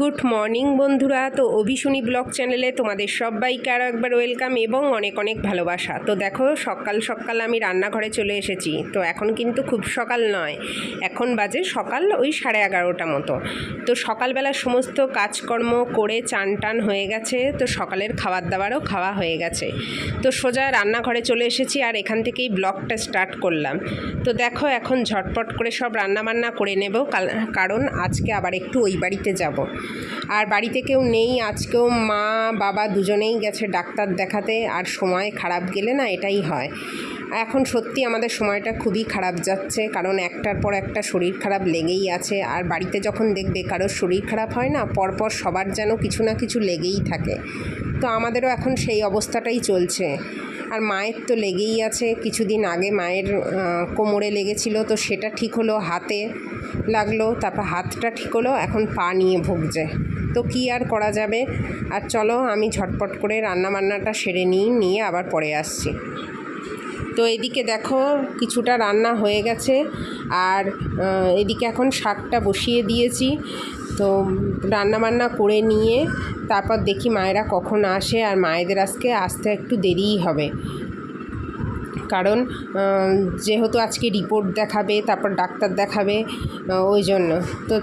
Good morning বন্ধুরা। তো অভিশুনি blog চ্যানেলে তোমাদের সবাইকে আরও একবার ওয়েলকাম এবং অনেক অনেক ভালোবাসা। তো দেখো, সকাল সকাল আমি রান্নাঘরে চলে এসেছি। তো এখন কিন্তু খুব সকাল নয়। এখন বাজে সকাল ওই সাড়ে এগারোটা মতো। তো সকালবেলা সমস্ত কাজকর্ম করে চান টান হয়ে গেছে। তো সকালের খাবার দাবারও খাওয়া হয়ে গেছে। তো সোজা রান্নাঘরে চলে এসেছি আর এখান থেকেই ব্লগটা স্টার্ট করলাম। তো দেখো, এখন ঝটপট করে সব রান্নাবান্না করে নেব। কারণ আজকে আবার একটু ওই বাড়িতে যাব। আর বাড়িতে কেউ নেই, আজকেও মা, বাবা দুজনেই গেছে ডাক্তার দেখাতে, আর সময় খারাপ গেলে না এটাই হয়। এখন সত্যি আমাদের সময়টা খুবই খারাপ যাচ্ছে, কারণ একটার পর একটা শরীর খারাপ লেগেই আছে, আর বাড়িতে যখন দেখবে কারোর শরীর খারাপ হয় না, পরপর সবার যেন কিছু না কিছু লেগেই থাকে। তো আমাদেরও এখন সেই অবস্থাটাই চলছে। আর মায়ের তো লেগেই আছে, কিছুদিন আগে মায়ের কোমরে লেগেছিল, তো সেটা ঠিক হলো, হাতে লাগল, তারপর হাতটা ঠিক হলো, এখন পা নিয়ে ভুগছে। তো কী আর করা যাবে? আর চলো, আমি ঝটপট করে রান্না বান্নাটা সেরে নিই, নিয়ে আবার পরে আসছি। তো এদিকে দেখো, কিছুটা রান্না হয়ে গেছে, আর এদিকে এখন শাকটা বসিয়ে দিয়েছি। তো রান্না বান্না করে নিয়ে তারপর দেখি মায়েরা কখন আসে আর মায়েদের আজকে আসতে একটু দেরিই হবে। কারণ যেহেতু আজকে রিপোর্ট দেখাবে, তারপর ডাক্তার দেখাবে ওই জন্য। তো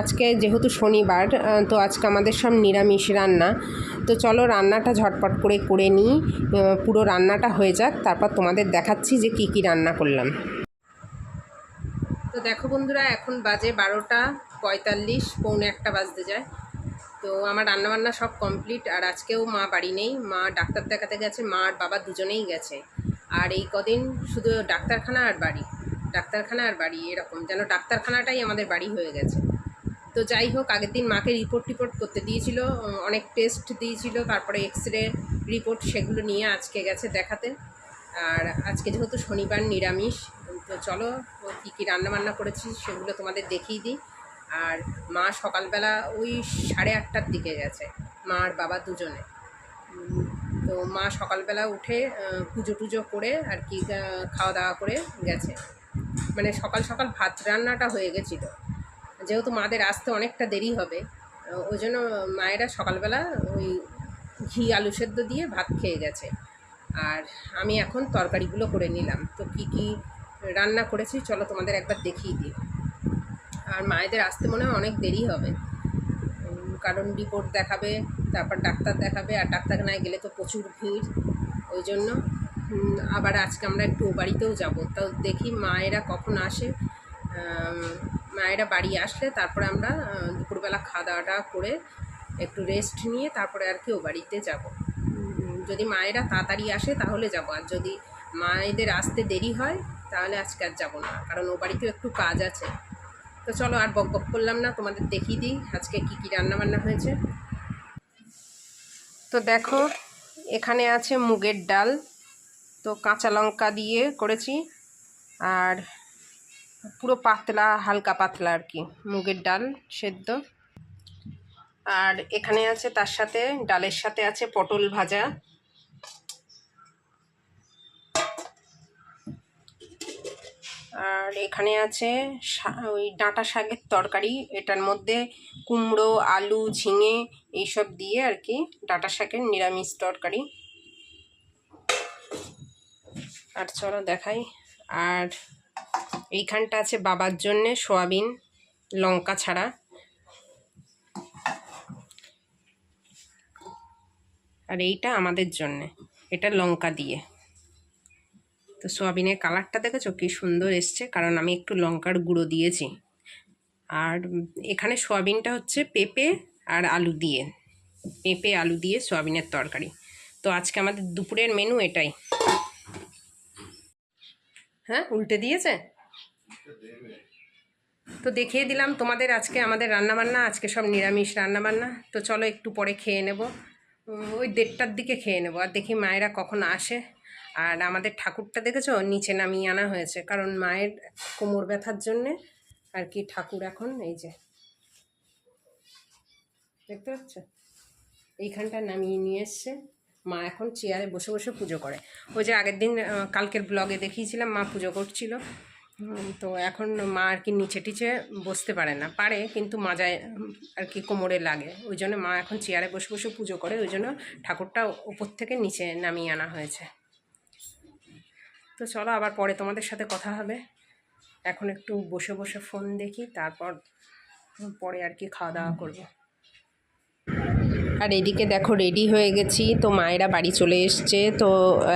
আজকে যেহেতু শনিবার তো আজকে আমাদের সব নিরামিষ রান্না। তো চলো রান্নাটা ঝটপট করে করে নিই পুরো রান্নাটা হয়ে যাক, তারপর তোমাদের দেখাচ্ছি যে কী কী রান্না করলাম। তো দেখো বন্ধুরা, এখন বাজে বারোটা। পঁয়তাল্লিশ, পৌনে একটা বাজতে যায়। তো আমার রান্নাবান্না সব কমপ্লিট আর আজকেও মা বাড়ি নেই। মা ডাক্তার দেখাতে গেছে, মা আর বাবা দুজনেই গেছে। আর এই কদিন শুধু ডাক্তারখানা আর বাড়ি। ডাক্তারখানা আর বাড়ি এরকম, যেন ডাক্তারখানাটাই আমাদের বাড়ি হয়ে গেছে। তো যাই হোক, আগের দিন মাকে রিপোর্ট টিপোর্ট করতে দিয়েছিল, অনেক টেস্ট দিয়েছিল, তারপরে এক্স রে রিপোর্ট সেগুলো নিয়ে আজকে গেছে দেখাতে। আর আজকে যেহেতু শনিবার নিরামিষ, তো চলো কী কী রান্নাবান্না করেছি সেগুলো তোমাদের দেখিয়ে দিই। আর মা সকালবেলা ওই সাড়ে আটটার দিকে গেছে মা আর বাবা দুজনে। তো মা সকালবেলা উঠে পুজো টুজো করে আর কি খাওয়া দাওয়া করে গেছে। মানে সকাল সকাল ভাত রান্নাটা হয়ে গেছিল। যেহেতু মাদের আসতে অনেকটা দেরি হবে ওই জন্য মায়েরা সকালবেলা ওই ঘি, আলু সেদ্ধ দিয়ে ভাত খেয়ে গেছে। আর আমি এখন তরকারিগুলো করে নিলাম। তো কি কি রান্না করেছি, চলো তোমাদের একবার দেখিয়ে দিই। আর মায়েদের আসতে মনে হয় অনেক দেরি হবে। কারণ রিপোর্ট দেখাবে, তারপর ডাক্তার দেখাবে, আর ডাক্তারখানায় গেলে তো প্রচুর ভিড়। ওই জন্য আবার আজকে আমরা একটু ও বাড়িতেও যাব। তো দেখি মায়েরা কখন আসে। মায়েরা বাড়ি আসলে তারপরে আমরা দুপুরবেলা খাওয়া দাওয়াটা করে একটু রেস্ট নিয়ে তারপরে আর কি ও বাড়িতে যাব। যদি মায়েরা তাড়াতাড়ি আসে তাহলে যাব। আর যদি মায়েদের আসতে দেরি হয়, তাহলে আজকে আর যাব না। কারণ ও বাড়িতেও একটু কাজ আছে। তো চলো আর বক বক করলাম না, তোমাদের দেখিয়ে দিই আজকে কী কী রান্না বান্না হয়েছে। তো দেখো, এখানে আছে মুগের ডাল, তো কাঁচা লঙ্কা দিয়ে করেছি, আর পুরো পাতলা, হালকা পাতলা আর কি, মুগের ডাল সেদ্ধ। আর এখানে আছে তার সাথে, ডালের সাথে আছে পটল ভাজা। আর এখানে আছে ওই ডাঁটা শাকের তরকারি। এটার মধ্যে কুমড়ো, আলু, ঝিঙে এইসব দিয়ে আর কি ডাঁটা শাকের নিরামিষ তরকারি। আর চলো দেখাই। আর এইখানটা আছে বাবার জন্যে সোয়াবিন, লঙ্কা ছাড়া। আর এইটা আমাদের জন্যে। এটা লঙ্কা দিয়ে। তো সোয়াবিনের কালারটা দেখেছ? কি সুন্দর এসছে। কারণ আমি একটু লঙ্কার গুঁড়ো দিয়েছি। আর এখানে সোয়াবিনটা হচ্ছে পেঁপে আর আলু দিয়ে। পেঁপে, আলু দিয়ে সোয়াবিনের তরকারি। তো আজকে আমাদের দুপুরের মেনু এটাই। হ্যাঁ উল্টে দিয়েছে? তো দেখিয়ে দিলাম তোমাদের আজকে আমাদের রান্নাবান্না। আজকে সব নিরামিষ রান্নাবান্না। তো চলো একটু পরে খেয়ে নেব। ওই দেড়টার দিকে খেয়ে নেব। আর দেখি মায়েরা কখন আসে। আর আমাদের ঠাকুরটা দেখেছ? নিচে নামিয়ে আনা হয়েছে। কারণ মায়ের কোমর ব্যথার জন্যে আর কি ঠাকুর এখন, এই যে। দেখতে পাচ্ছ? এইখানটা নামিয়ে নিয়ে এসছে। মা এখন চেয়ারে বসে বসে পুজো করে। ওই যে আগের দিন কালকের ব্লগে দেখিয়েছিলাম, মা পুজো করছিল। তো এখন মা আর কি নিচে টিচে বসতে পারে না। পারে, কিন্তু মাজায় আর কি কোমরে লাগে। ওই জন্য মা এখন চেয়ারে বসে বসে পুজো করে। ওই জন্য ঠাকুরটা ওপর থেকে নিচে নামিয়ে আনা হয়েছে। তো চলো আবার পরে তোমাদের সাথে কথা হবে। এখন একটু বসে বসে ফোন দেখি, তারপর পরে আর কি খাওয়া দাওয়া করব। আর এদিকে দেখো রেডি হয়ে গেছি, তো মায়েরা বাড়ি চলে এসছে, তো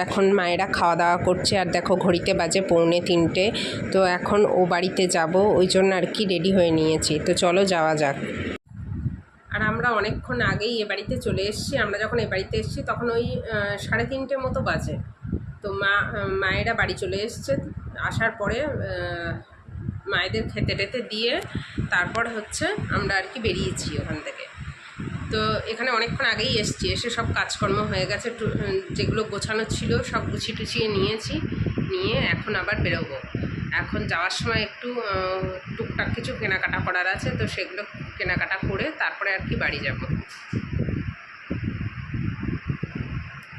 এখন মায়েরা খাওয়া দাওয়া করছে। আর দেখো ঘড়িতে বাজে পৌনে তিনটে, তো এখন ও বাড়িতে যাব, ওই জন্য আর কি রেডি হয়ে নিয়েছি। তো চলো যাওয়া যাক। আর আমরা অনেকক্ষণ আগেই এ বাড়িতে চলে এসেছি, আমরা যখন এ বাড়িতে এসেছি তখন ওই সাড়ে তিনটে মতো বাজে। তো মা, মায়েরা বাড়ি চলে এসছে। আসার পরে মায়েদের খেতে টেতে দিয়ে তারপর হচ্ছে আমরা আর কি বেরিয়েছি ওখান থেকে। তো এখানে অনেকক্ষণ আগেই এসছি। এসে সব কাজকর্ম হয়ে গেছে। যেগুলো গোছানো ছিল সব গুছিয়ে টুছিয়ে নিয়েছি। নিয়ে এখন আবার বেরোবো। এখন যাওয়ার সময় একটু টুকটাক কিছু কেনাকাটা করার আছে। তো সেগুলো কেনাকাটা করে তারপরে আর কি বাড়ি যাব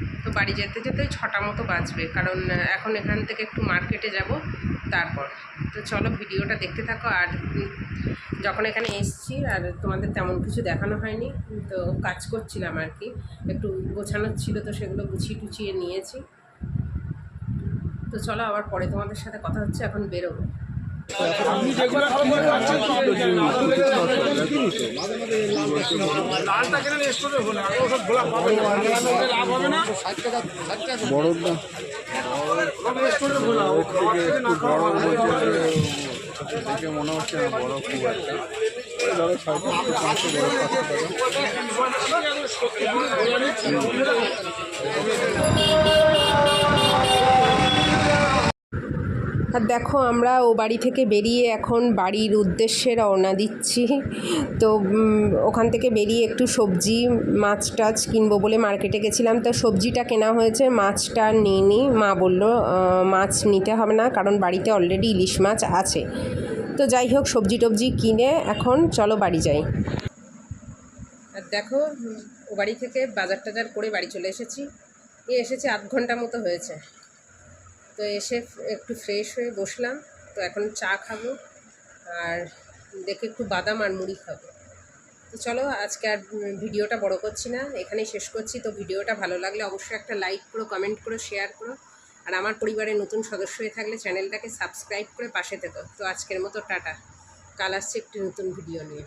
তো বাড়ি যেতে যেতে ছটা মতো বাজবে। কারণ এখন এখান থেকে একটু মার্কেটে যাব, তারপর। তো চলো ভিডিওটা দেখতে থাকো আর যখন এখানে এসেছি আর তোমাদের তেমন কিছু দেখানো হয়নি, তো কাজ করছিলাম আর কি। একটু গোছানোর ছিল তো সেগুলো গুছিয়ে টুছিয়ে নিয়েছি। তো চলো আবার পরে তোমাদের সাথে কথা হচ্ছে, এখন বেরোবো। বড় দেখে মনে হচ্ছে না বড় খুব একটা ছয় থেকে পাঁচশো বড় পাঁচশো আর দেখো, আমরা ও বাড়ি থেকে বেরিয়ে এখন বাড়ির উদ্দেশ্যে রওনা দিচ্ছি। তো ওখান থেকে বেরিয়ে একটু সবজি, মাছ টাছ কিনবো বলে মার্কেটে গেছিলাম। তো সবজিটা কেনা হয়েছে, মাছটা আর নিইনি। মা বলল মাছ নিতে হবে না, কারণ বাড়িতে অলরেডি ইলিশ মাছ আছে। তো যাই হোক, সবজি টবজি কিনে এখন চলো বাড়ি যাই। আর দেখো, ও বাড়ি থেকে বাজার টাজার করে বাড়ি চলে এসেছি। এ এসেছে আধ ঘণ্টা মতো হয়েছে। তো এসে একটু ফ্রেশ হয়ে বসলাম। তো এখন চা খাব আর দেখে একটু বাদাম আর মুড়ি খাব। তো চলো, আজকে আর ভিডিওটা বড় করছি না, এখানেই শেষ করছি। তো ভিডিওটা ভালো লাগলে অবশ্যই একটা লাইক করো কমেন্ট করো শেয়ার করো। আর আমার পরিবারের নতুন সদস্য হয়ে থাকলে চ্যানেলটাকে সাবস্ক্রাইব করে পাশে থেকো। তো আজকের মতো টাটা। কাল আসছে একটি নতুন ভিডিও নিয়ে।